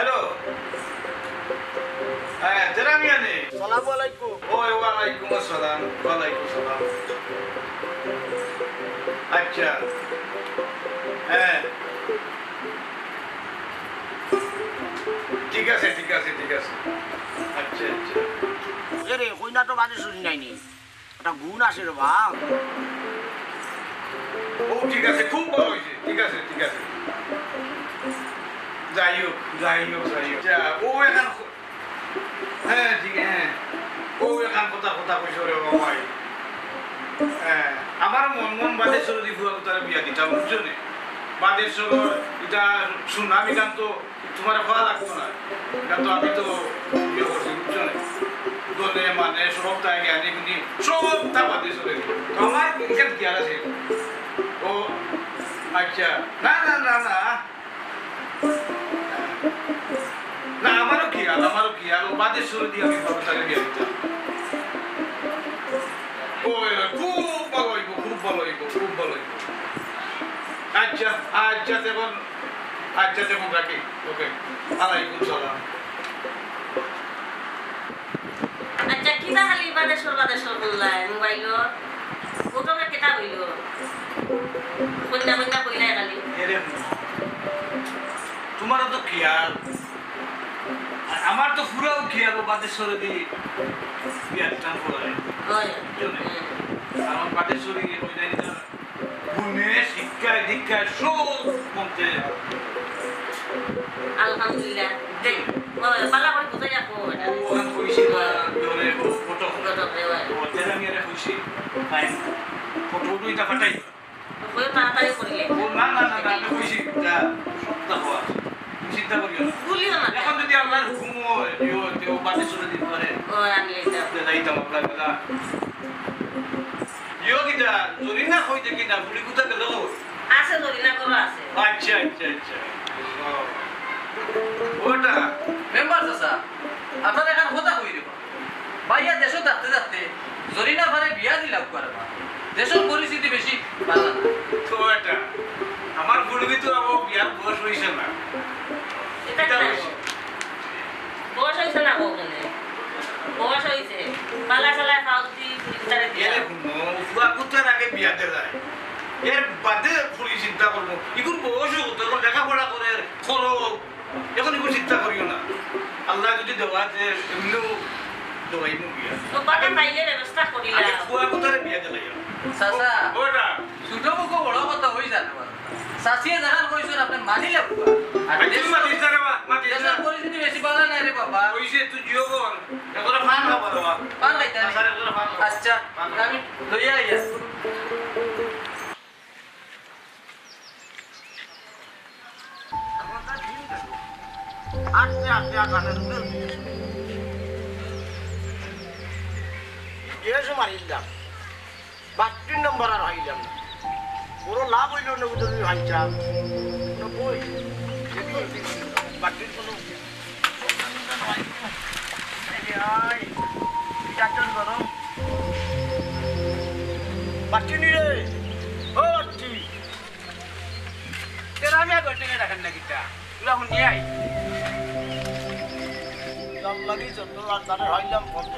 Hello. হ্যাঁ জেরামিয়া নে। সালাম আলাইকুম। ওই ওয়ালাইকুম আসসালাম ওয়ালাইকুম সালাম। আচ্ছা। হ্যাঁ। ঠিক আছে ঠিক আছে ঠিক আছে। আচ্ছা আচ্ছা। রে কইনা তো বাজে শুনি একটা গুণ আছে রে ও ঠিক আছে খুব ভালো হয়েছে ঠিক আছে ঠিক আছে। যাই হোক যাই হোক যাই হোক ও এখন হ্যাঁ ঠিক হ্যাঁ। ও এখন কথা কথা কইছো রে বাবাই হ্যাঁ আমার মন মন বাদেশ্বর দিব তারা বিয়া দিতাম, বুঝছ নে? বাদেশ্বর এটা সুনামি গান তো তোমার ভালো লাগতো না। এটা তো আমি তো ইয়ে করছি, বুঝছ নে? দলে মানে সব তাই জ্ঞানী গুণী, সব তা বাদেশ্বরে তো আমার এখানে আছে? ও আচ্ছা না না না না। কি ও বাদেশ্বর দিয়ে আমি দিতাম ওই ওই, খুব ভালো হইব খুব ভালো হইব খুব ভালো হইব। আচ্ছা আচ্ছা দেখুন আচ্ছা দেখুন রাখি। ওকে আলাইকুম সালাম। আচ্ছা কিবা খালি বাদেশ্বৰ বাদেশ্বৰ কল্লাই মোবাইলত গোটকে কেইটা কইল কন্যা কন্যা কইলাই কালি এরে তোমারও তো খেয়াল। আর আমার তো পুরাও খেয়াল ও বাদেশ্বরে দিয়ে করে বাদেশ্বরী গুণে শিক্ষায় দীক্ষায় সব আলহামদুলিল্লাহ। দেখ পালা করে কোথায় যাব? ওখান কইছি বা ধরে ফটো। কইছি ফটো দুইটা ফাটাই। না না না না কইছি সপ্তাহ চিন্তা করিও না। ভুলিও না। এখন যদি আল্লাহর হুকুম হয় দিও দিও বাদেশ্বরে দিতে পারে ও আমি এটা যাইতাম আপনার বেলা ইয়ো কিটা জরি না কইতে কিনা বুড়ি কুতা গেল? আছে ধরি না করো আছে। আচ্ছা আচ্ছা আচ্ছা। ওটা মেম্বার চাচা আপনার এখন কথা কই দিব ভাইয়া দেশ থাকতে থাকতে জরিনা ভারে বিয়া দিলাম করবা দেশের পরিস্থিতি বেশি ভালো না। তো এটা। আমার বুড়ি তো আমার বিয়ার বয়স হয়েছে না। এর ফুয়া কুতার আগে বিয়াতে যায়। এর বাদে ফুলি চিন্তা করব। ইগুর বয়স হতো লেখাপড়া করে খরচ। এখন ইগুর চিন্তা করিও না। আল্লাহ যদি দেওয়া যে এমনিও দেওয়াইমু বিয়া। ফুয়া চাচা ওটা ছোট মুখ বড় কথা হই জানে। চাচিয়ে দেখান কইছেন আপনি মানিলে আর তুমি মাতিস না রে বা মাতিস না দেশের পরিস্থিতি বেশি ভালো নাই রে বাবা কইছে তুই জিও কর এতটা ফান খাব রে বা পান খাইতে আচ্ছা, এতটা আচ্ছা আমি লইয়া আইয়া আস্তে আস্তে আকাশে ঢুকে গিয়েছে মারিলাম বাট্টির নম্বর আর হাইলাম না পুরো লাভ হইল না বুঝলি হাইচাম বই বাট্টির কোনো বাট্টি নি রে। ও বাট্টি তেরামিয়া করতে রাখেন না কিটা। তুলা নিয়ে আই দম লাগি যত আর তারে হইলাম কত।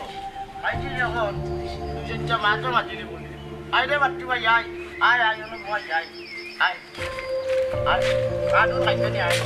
আইছি যখন তুই সেটা মাঝে মাঝে বলি। আই রে বাট্টি ভাই, আয়। আয় আয়, অনেক ভয়, আয়। আয়। আয়। আয় আয় আয়।